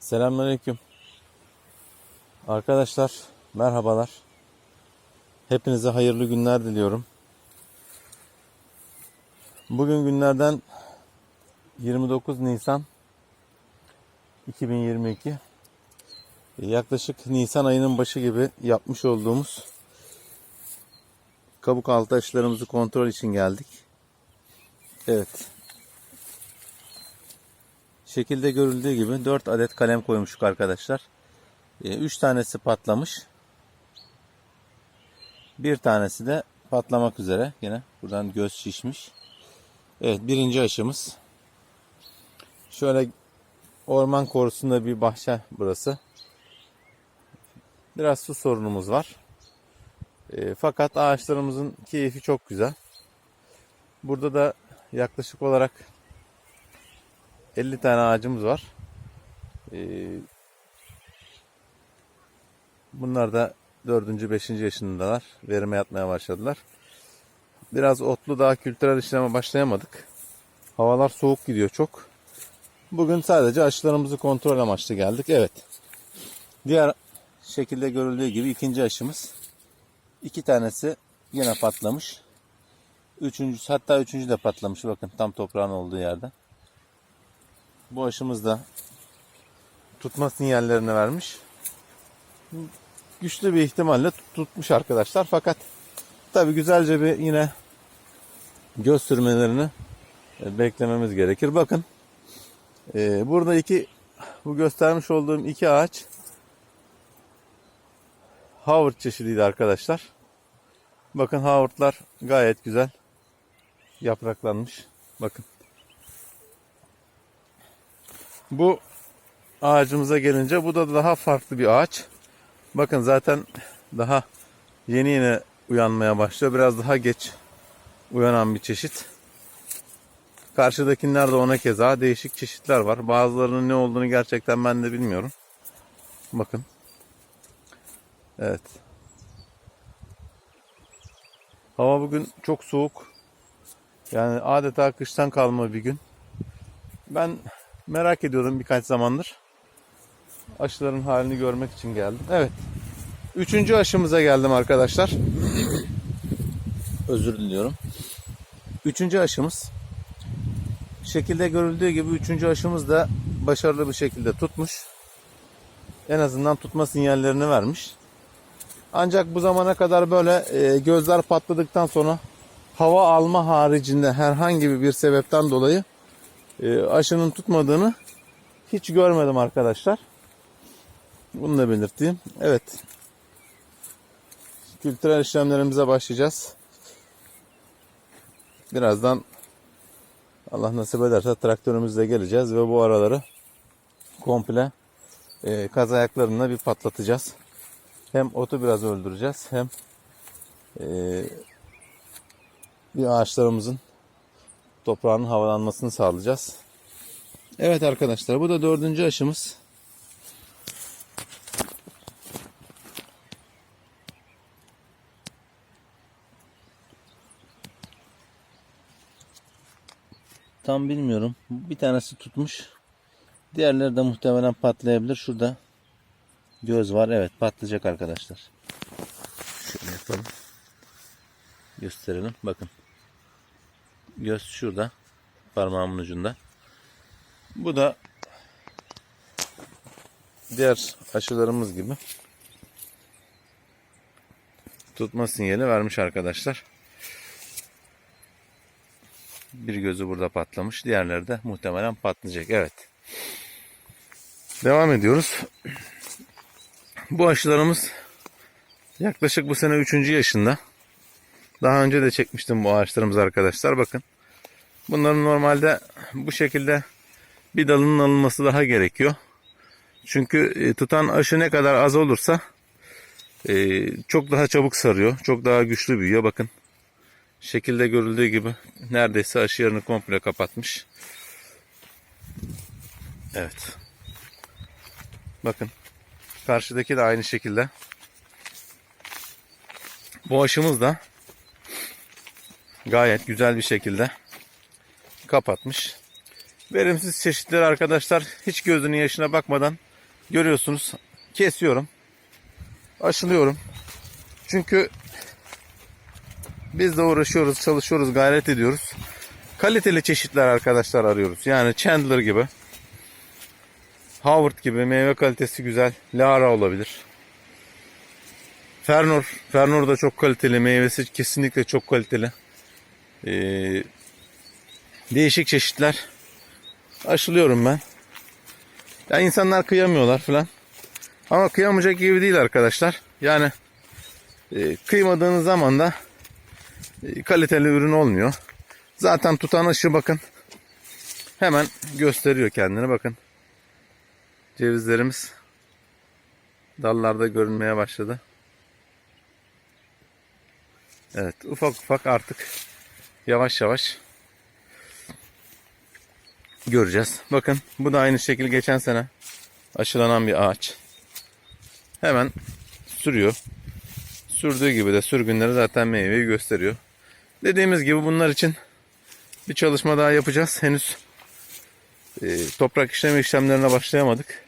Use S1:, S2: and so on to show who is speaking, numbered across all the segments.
S1: Selamünaleyküm. Arkadaşlar merhabalar. Hepinize hayırlı günler diliyorum. Bugün günlerden 29 Nisan 2022. Yaklaşık Nisan ayının başı gibi yapmış olduğumuz kabuk altı aşılarımızı kontrol için geldik. Evet. Şekilde görüldüğü gibi 4 adet kalem koymuşuk arkadaşlar. 3 tanesi patlamış. Bir tanesi de patlamak üzere. Yine buradan göz şişmiş. Evet birinci aşımız. Şöyle orman korusunda bir bahçe burası. Biraz su sorunumuz var. E, fakat ağaçlarımızın keyfi çok güzel. Burada da yaklaşık olarak 50 tane ağacımız var. Ee, bunlar da 4. 5. yaşındalar. Verime yatmaya başladılar. Biraz otlu daha kültürel işleme başlayamadık. Havalar soğuk gidiyor çok. Bugün sadece aşılarımızı kontrol amaçlı geldik. Evet. Diğer şekilde görüldüğü gibi ikinci aşımız. İki tanesi yine patlamış. Üçüncüsü hatta üçüncü de patlamış. Bakın tam toprağın olduğu yerde. Bu aşımız da tutma sinyallerini vermiş. Güçlü bir ihtimalle tutmuş arkadaşlar. Fakat tabi güzelce bir yine göz sürmelerini e, beklememiz gerekir. Bakın e, burada iki bu göstermiş olduğum iki ağaç Howard çeşidiydi arkadaşlar. Bakın Howard'lar gayet güzel yapraklanmış. Bakın. Bu ağacımıza gelince bu da daha farklı bir ağaç. Bakın zaten daha yeni yeni uyanmaya başlıyor. Biraz daha geç uyanan bir çeşit. Karşıdakiler de ona keza değişik çeşitler var. Bazılarının ne olduğunu gerçekten ben de bilmiyorum. Bakın. Evet. Hava bugün çok soğuk. Yani adeta kıştan kalma bir gün. Ben merak ediyordum birkaç zamandır. Aşıların halini görmek için geldim. Evet. Üçüncü aşımıza geldim arkadaşlar. Özür diliyorum. Üçüncü aşımız. Şekilde görüldüğü gibi üçüncü aşımız da başarılı bir şekilde tutmuş. En azından tutma sinyallerini vermiş. Ancak bu zamana kadar böyle e, gözler patladıktan sonra hava alma haricinde herhangi bir sebepten dolayı e, aşının tutmadığını hiç görmedim arkadaşlar. Bunu da belirteyim. Evet. Kültürel işlemlerimize başlayacağız. Birazdan Allah nasip ederse traktörümüzle geleceğiz ve bu araları komple e, kaz ayaklarına bir patlatacağız. Hem otu biraz öldüreceğiz hem e, bir ağaçlarımızın toprağın havalanmasını sağlayacağız. Evet arkadaşlar bu da dördüncü aşımız. Tam bilmiyorum. Bir tanesi tutmuş. Diğerleri de muhtemelen patlayabilir. Şurada göz var. Evet patlayacak arkadaşlar. Şöyle yapalım. Gösterelim. Bakın. Göz şurada. Parmağımın ucunda. Bu da diğer aşılarımız gibi tutma sinyali vermiş arkadaşlar. Bir gözü burada patlamış. Diğerleri de muhtemelen patlayacak. Evet. Devam ediyoruz. Bu aşılarımız yaklaşık bu sene 3. yaşında. Daha önce de çekmiştim bu ağaçlarımız arkadaşlar. Bakın. Bunların normalde bu şekilde bir dalının alınması daha gerekiyor. Çünkü e, tutan aşı ne kadar az olursa e, çok daha çabuk sarıyor. Çok daha güçlü büyüyor. Bakın. Şekilde görüldüğü gibi neredeyse aşı yerini komple kapatmış. Evet. Bakın. Karşıdaki de aynı şekilde. Bu aşımız da gayet güzel bir şekilde kapatmış. Verimsiz çeşitleri arkadaşlar hiç gözünün yaşına bakmadan görüyorsunuz kesiyorum. Aşılıyorum. Çünkü biz de uğraşıyoruz, çalışıyoruz, gayret ediyoruz. Kaliteli çeşitler arkadaşlar arıyoruz. Yani Chandler gibi. Howard gibi meyve kalitesi güzel. Lara olabilir. Fernur. Fernur da çok kaliteli. Meyvesi kesinlikle çok kaliteli. Ee, değişik çeşitler aşılıyorum ben. Ya insanlar kıyamıyorlar falan. Ama kıyamayacak gibi değil arkadaşlar. Yani e, kıymadığınız zaman da e, kaliteli ürün olmuyor. Zaten tutan ışığı bakın. Hemen gösteriyor kendini bakın. Cevizlerimiz dallarda görünmeye başladı. Evet ufak ufak artık yavaş yavaş göreceğiz. Bakın bu da aynı şekilde geçen sene aşılanan bir ağaç. Hemen sürüyor. Sürdüğü gibi de sürgünleri zaten meyveyi gösteriyor. Dediğimiz gibi bunlar için bir çalışma daha yapacağız. Henüz e, toprak işleme işlemlerine başlayamadık.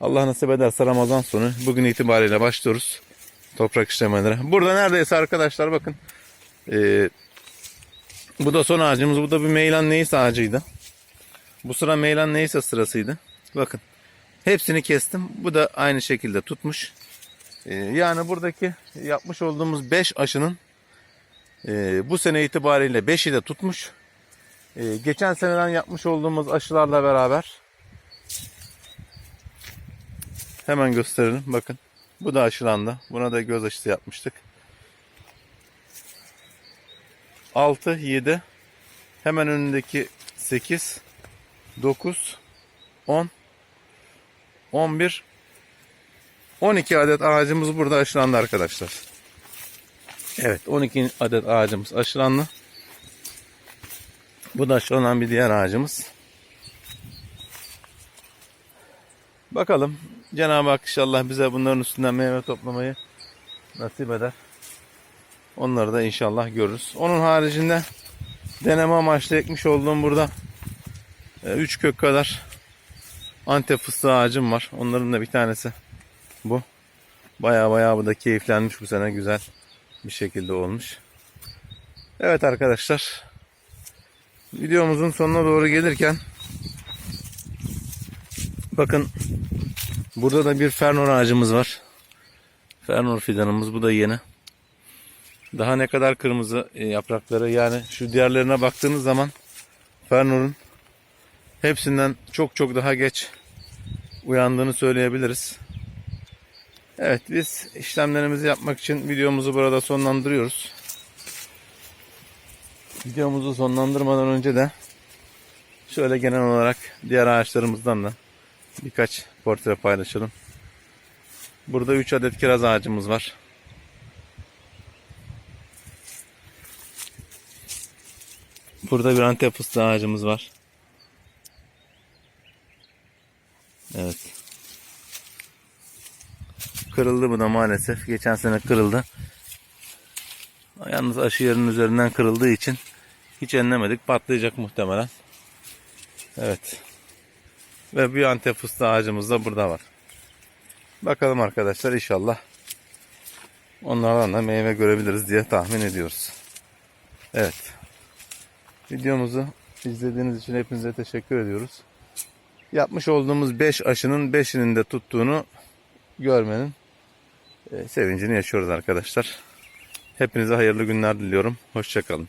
S1: Allah nasip ederse Ramazan sonu bugün itibariyle başlıyoruz toprak işlemelere. Burada neredeyse arkadaşlar bakın e, bu da son ağacımız. Bu da bir meylan neyse ağacıydı. Bu sıra meylan neyse sırasıydı. Bakın hepsini kestim. Bu da aynı şekilde tutmuş. E, yani buradaki yapmış olduğumuz 5 aşının e, bu sene itibariyle 5'i de tutmuş. E, geçen seneden yapmış olduğumuz aşılarla beraber hemen gösterelim. Bakın bu da aşılandı. Buna da göz aşısı yapmıştık. 6, 7, hemen önündeki 8, 9, 10, 11, 12 adet ağacımız burada aşılandı arkadaşlar. Evet 12 adet ağacımız aşılandı. Bu da aşılanan bir diğer ağacımız. Bakalım Cenab-ı Hak inşallah bize bunların üstünden meyve toplamayı nasip eder. Onları da inşallah görürüz. Onun haricinde deneme amaçlı ekmiş olduğum burada 3 kök kadar antep fıstığı ağacım var. Onların da bir tanesi bu. Baya baya bu da keyiflenmiş bu sene güzel bir şekilde olmuş. Evet arkadaşlar videomuzun sonuna doğru gelirken bakın burada da bir fernor ağacımız var. Fernor fidanımız bu da yeni. Daha ne kadar kırmızı e, yaprakları yani şu diğerlerine baktığınız zaman fernorun hepsinden çok çok daha geç uyandığını söyleyebiliriz. Evet biz işlemlerimizi yapmak için videomuzu burada sonlandırıyoruz. Videomuzu sonlandırmadan önce de şöyle genel olarak diğer ağaçlarımızdan da birkaç portre paylaşalım. Burada 3 adet kiraz ağacımız var. Burada bir antep fıstığı ağacımız var. Evet. Kırıldı bu da maalesef. Geçen sene kırıldı. Yalnız aşı yerinin üzerinden kırıldığı için hiç enlemedik. Patlayacak muhtemelen. Evet. Ve bir antep fıstığı ağacımız da burada var. Bakalım arkadaşlar inşallah onlardan da meyve görebiliriz diye tahmin ediyoruz. Evet. Videomuzu izlediğiniz için hepinize teşekkür ediyoruz. Yapmış olduğumuz 5 aşının 5'inin de tuttuğunu görmenin e, sevincini yaşıyoruz arkadaşlar. Hepinize hayırlı günler diliyorum. Hoşçakalın.